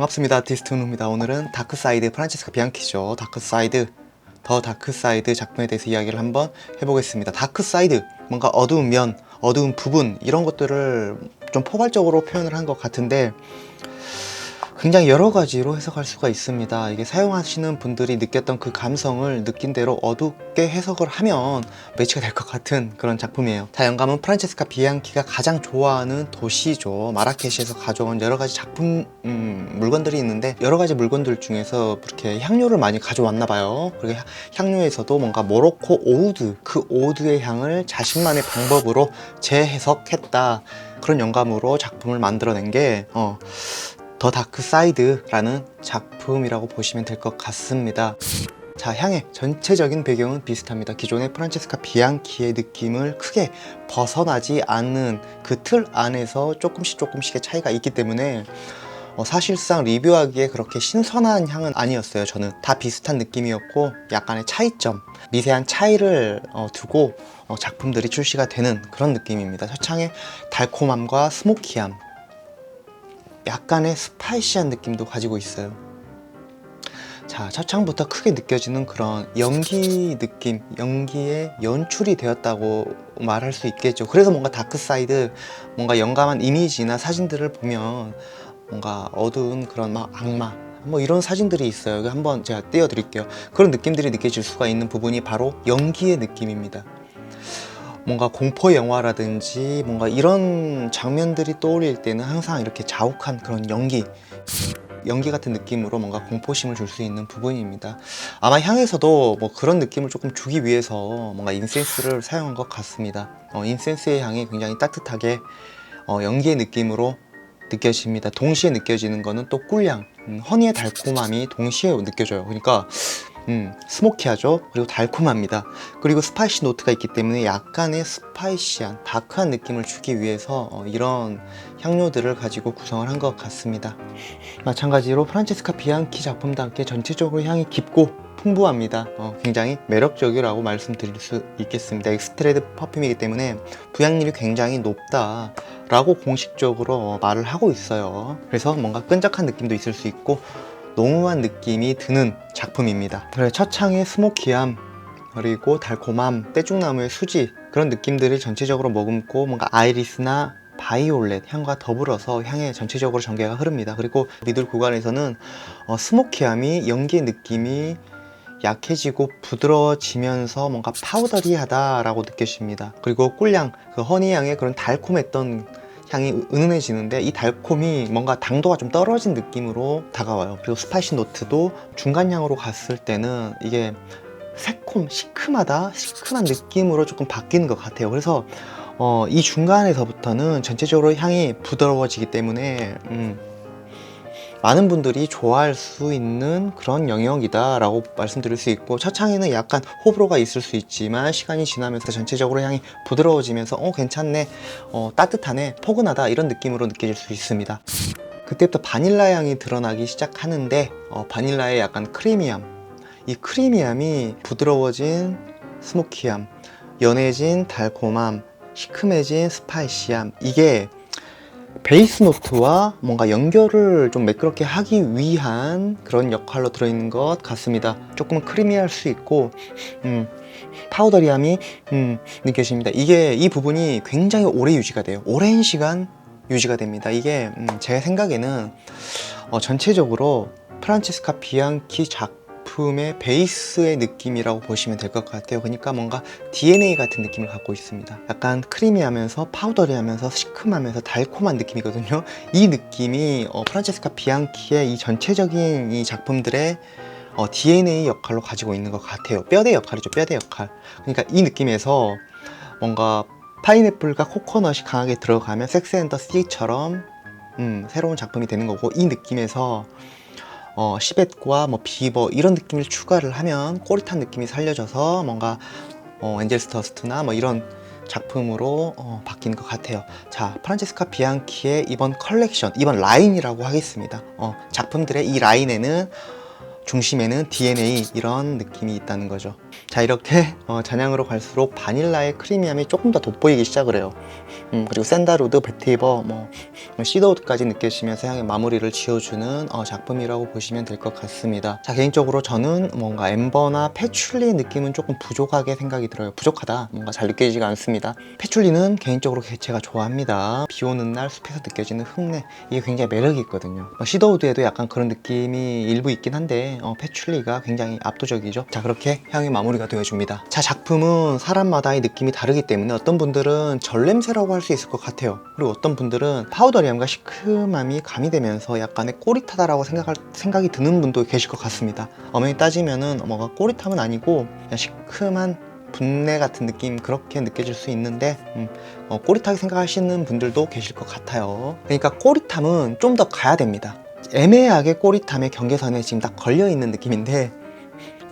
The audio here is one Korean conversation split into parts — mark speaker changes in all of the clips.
Speaker 1: 반갑습니다. 아티스트 훈우입니다. 오늘은 다크사이드 프란체스카 비앙키죠. 다크사이드 더 다크사이드 작품에 대해서 이야기를 한번 해보겠습니다. 다크사이드 뭔가 어두운 면, 어두운 부분 이런 것들을 좀 포괄적으로 표현을 한 것 같은데 굉장히 여러 가지로 해석할 수가 있습니다. 이게 사용하시는 분들이 느꼈던 그 감성을 느낀 대로 어둡게 해석을 하면 매치가 될 것 같은 그런 작품이에요. 자, 영감은 프란체스카 비앙키가 가장 좋아하는 도시죠. 마라케시에서 가져온 여러 가지 작품 음, 물건들이 있는데 여러 가지 물건들 중에서 이렇게 향료를 많이 가져왔나 봐요. 그리고 향- 향료에서도 뭔가 모로코 오우드 그 오우드의 향을 자신만의 방법으로 재해석했다. 그런 영감으로 작품을 만들어낸 게 어, 더 다크 사이드라는 작품이라고 보시면 될 것 같습니다. 자, 향의 전체적인 배경은 비슷합니다. 기존의 프란체스카 비앙키의 느낌을 크게 벗어나지 않는 그 틀 안에서 조금씩 조금씩의 차이가 있기 때문에 어, 사실상 리뷰하기에 그렇게 신선한 향은 아니었어요. 저는 다 비슷한 느낌이었고 약간의 차이점, 미세한 차이를 어, 두고 어, 작품들이 출시가 되는 그런 느낌입니다. 첫창의 달콤함과 스모키함, 약간의 스파이시한 느낌도 가지고 있어요. 자, 첫 창부터 크게 느껴지는 그런 연기 느낌, 연기의 연출이 되었다고 말할 수 있겠죠. 그래서 뭔가 다크사이드, 뭔가 영감한 이미지나 사진들을 보면 뭔가 어두운 그런 막 악마, 뭐 이런 사진들이 있어요. 한번 제가 띄워드릴게요. 그런 느낌들이 느껴질 수가 있는 부분이 바로 연기의 느낌입니다. 뭔가 공포 영화라든지 뭔가 이런 장면들이 떠올릴 때는 항상 이렇게 자욱한 그런 연기 연기 같은 느낌으로 뭔가 공포심을 줄 수 있는 부분입니다. 아마 향에서도 뭐 그런 느낌을 조금 주기 위해서 뭔가 인센스를 사용한 것 같습니다. 어, 인센스의 향이 굉장히 따뜻하게 어, 연기의 느낌으로 느껴집니다. 동시에 느껴지는 거는 또 꿀향, 음, 허니의 달콤함이 동시에 느껴져요. 그러니까 음, 스모키하죠. 그리고 달콤합니다. 그리고 스파이시 노트가 있기 때문에 약간의 스파이시한 다크한 느낌을 주기 위해서 어, 이런 향료들을 가지고 구성을 한 것 같습니다. 마찬가지로 프란체스카 비앙키 작품답게 전체적으로 향이 깊고 풍부합니다. 어, 굉장히 매력적이라고 말씀드릴 수 있겠습니다. 엑스트레드 퍼퓸이기 때문에 부향률이 굉장히 높다 라고 공식적으로 어, 말을 하고 있어요. 그래서 뭔가 끈적한 느낌도 있을 수 있고 농후한 느낌이 드는 작품입니다. 첫 창의 스모키함 그리고 달콤함, 떼죽나무의 수지 그런 느낌들을 전체적으로 머금고 뭔가 아이리스나 바이올렛 향과 더불어서 향의 전체적으로 전개가 흐릅니다. 그리고 미들 구간에서는 어, 스모키함이 연기의 느낌이 약해지고 부드러워지면서 뭔가 파우더리하다라고 느껴집니다. 그리고 꿀향, 그 허니향의 그런 달콤했던 향이 은은해지는데 이 달콤이 뭔가 당도가 좀 떨어진 느낌으로 다가와요. 그리고 스파이시 노트도 중간 향으로 갔을 때는 이게 새콤, 시큼하다, 시큼한 느낌으로 조금 바뀌는 것 같아요. 그래서 어, 이 중간에서부터는 전체적으로 향이 부드러워지기 때문에 음, 많은 분들이 좋아할 수 있는 그런 영역이다라고 말씀드릴 수 있고 첫 창에는 약간 호불호가 있을 수 있지만 시간이 지나면서 전체적으로 향이 부드러워지면서 어 괜찮네, 어 따뜻하네, 포근하다 이런 느낌으로 느껴질 수 있습니다. 그때부터 바닐라 향이 드러나기 시작하는데 어, 바닐라의 약간 크리미함, 이 크리미함이 부드러워진 스모키함, 연해진 달콤함, 시큼해진 스파이시함 이게 베이스 노트와 뭔가 연결을 좀 매끄럽게 하기 위한 그런 역할로 들어있는 것 같습니다. 조금은 크리미할 수 있고, 음, 파우더리함이 음, 느껴집니다. 이게 이 부분이 굉장히 오래 유지가 돼요. 오랜 시간 유지가 됩니다. 이게 음, 제 생각에는 어, 전체적으로 프란체스카 비앙키 작품의 베이스의 느낌이라고 보시면 될 것 같아요. 그러니까 뭔가 DNA 같은 느낌을 갖고 있습니다. 약간 크리미하면서 파우더리하면서 시큼하면서 달콤한 느낌이거든요. 이 느낌이 어, 프란체스카 비앙키의 이 전체적인 이 작품들의 어, DNA 역할로 가지고 있는 것 같아요. 뼈대 역할이죠. 뼈대 역할. 그러니까 이 느낌에서 뭔가 파인애플과 코코넛이 강하게 들어가면 섹스 앤더 시처럼 음, 새로운 작품이 되는 거고 이 느낌에서 어, 시벳과 뭐 비버 이런 느낌을 추가를 하면 꼬릿한 느낌이 살려져서 뭔가 어, 엔젤스 더스트나 뭐 이런 작품으로 어, 바뀐 것 같아요. 자, 프란체스카 비앙키의 이번 컬렉션, 이번 라인이라고 하겠습니다. 어, 작품들의 이 라인에는 중심에는 DNA 이런 느낌이 있다는 거죠. 자 이렇게 어, 잔향으로 갈수록 바닐라의 크리미함이 조금 더 돋보이기 시작을 해요. 음, 그리고 샌다루드, 베티버, 뭐 시더우드까지 느껴지면서 향의 마무리를 지어주는 어, 작품이라고 보시면 될 것 같습니다. 자 개인적으로 저는 뭔가 엠버나 패출리의 느낌은 조금 부족하게 생각이 들어요. 부족하다. 뭔가 잘 느껴지지가 않습니다. 패출리는 개인적으로 제가 좋아합니다. 비 오는 날 숲에서 느껴지는 흙내 이게 굉장히 매력이 있거든요. 어, 시더우드에도 약간 그런 느낌이 일부 있긴 한데 어, 패출리가 굉장히 압도적이죠. 자 그렇게 향의 마무리 가 되어줍니다. 자 작품은 사람마다의 느낌이 다르기 때문에 어떤 분들은 전냄새라고 할 수 있을 것 같아요. 그리고 어떤 분들은 파우더리함과 시큼함이 가미되면서 약간의 꼬릿하다라고 생각할, 생각이 드는 분도 계실 것 같습니다. 엄연히 따지면은 뭔가 꼬릿함은 아니고 시큼한 분내 같은 느낌 그렇게 느껴질 수 있는데 음, 어, 꼬릿하게 생각하시는 분들도 계실 것 같아요. 그러니까 꼬릿함은 좀 더 가야 됩니다. 애매하게 꼬릿함의 경계선에 지금 딱 걸려 있는 느낌인데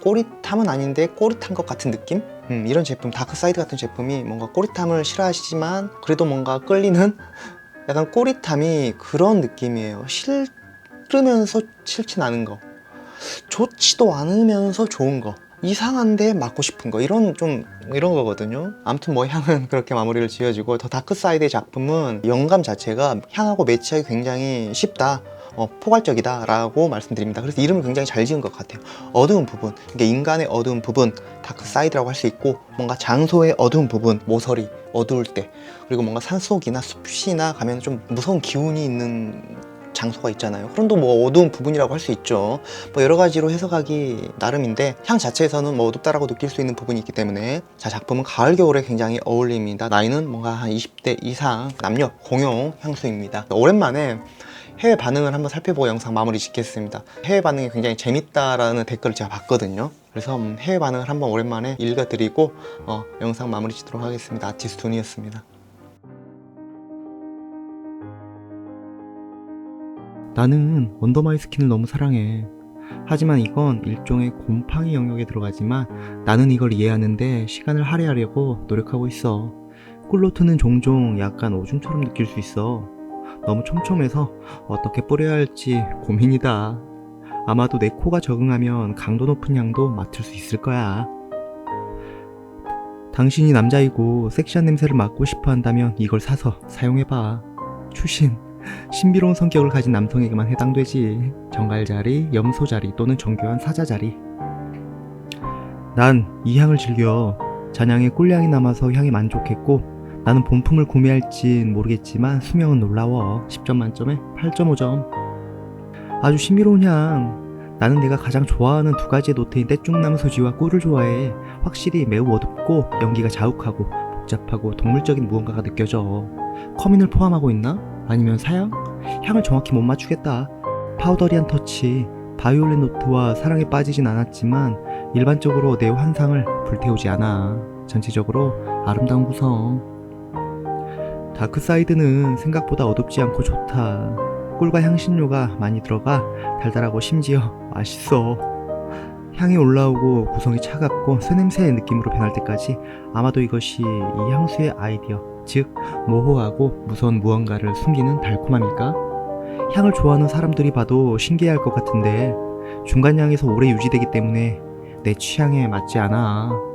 Speaker 1: 꼬릿함은 아닌데 꼬릿한 것 같은 느낌? 음, 이런 제품 다크사이드 같은 제품이 뭔가 꼬릿함을 싫어하시지만 그래도 뭔가 끌리는 약간 꼬릿함이 그런 느낌이에요. 싫으면서 싫진 않은 거. 좋지도 않으면서 좋은 거. 이상한데 맞고 싶은 거 이런 좀 이런 거거든요. 아무튼 뭐 향은 그렇게 마무리를 지어지고 더 다크 사이드의 작품은 영감 자체가 향하고 매치하기 굉장히 쉽다. 어, 포괄적이다라고 말씀드립니다. 그래서 이름을 굉장히 잘 지은 것 같아요. 어두운 부분, 그러니까 인간의 어두운 부분, 다크 사이드라고 할 수 있고 뭔가 장소의 어두운 부분, 모서리, 어두울 때 그리고 뭔가 산속이나 숲이나 가면 좀 무서운 기운이 있는 장소가 있잖아요. 또뭐 어두운 부분이라고 할 수 있죠. 뭐 여러 가지로 해석하기 나름인데 향 자체에서는 뭐 어둡다라고 느낄 수 있는 부분이 있기 때문에 자 작품은 가을 겨울에 굉장히 어울립니다. 나이는 뭔가 한 20대 이상 남녀 공용 향수입니다. 오랜만에 해외 반응을 한번 살펴보고 영상 마무리 짓겠습니다. 해외 반응이 굉장히 재밌다라는 댓글을 제가 봤거든요. 그래서 음, 해외 반응을 한번 오랜만에 읽어드리고 어, 영상 마무리 짓도록 하겠습니다. 아티스트 돈이었습니다.
Speaker 2: 나는 원더마이 스킨을 너무 사랑해. 하지만 이건 일종의 곰팡이 영역에 들어가지만 나는 이걸 이해하는데 시간을 할애하려고 노력하고 있어. 꿀로트는 종종 약간 오줌처럼 느낄 수 있어. 너무 촘촘해서 어떻게 뿌려야 할지 고민이다. 아마도 내 코가 적응하면 강도 높은 향도 맡을 수 있을 거야. 당신이 남자이고 섹시한 냄새를 맡고 싶어 한다면 이걸 사서 사용해봐. 추신. 신비로운 성격을 가진 남성에게만 해당되지. 정갈 자리, 염소 자리 또는 정교한 사자 자리. 난 이 향을 즐겨. 잔향에 꿀향이 남아서 향에 만족했고 나는 본품을 구매할진 모르겠지만 수명은 놀라워. 10점 만점에 8.5점. 아주 신비로운 향. 나는 내가 가장 좋아하는 두 가지의 노트인 떼죽나무 소지와 꿀을 좋아해. 확실히 매우 어둡고 연기가 자욱하고 복잡하고 동물적인 무언가가 느껴져. 커민을 포함하고 있나? 아니면 사양? 향을 정확히 못 맞추겠다. 파우더리한 터치, 바이올린 노트와 사랑에 빠지진 않았지만 일반적으로 내 환상을 불태우지 않아. 전체적으로 아름다운 구성. 다크사이드는 생각보다 어둡지 않고 좋다. 꿀과 향신료가 많이 들어가 달달하고 심지어 맛있어. 향이 올라오고 구성이 차갑고 새냄새의 느낌으로 변할 때까지 아마도 이것이 이 향수의 아이디어, 즉 모호하고 무서운 무언가를 숨기는 달콤함일까? 향을 좋아하는 사람들이 봐도 신기해할 것 같은데 중간 향에서 오래 유지되기 때문에 내 취향에 맞지 않아.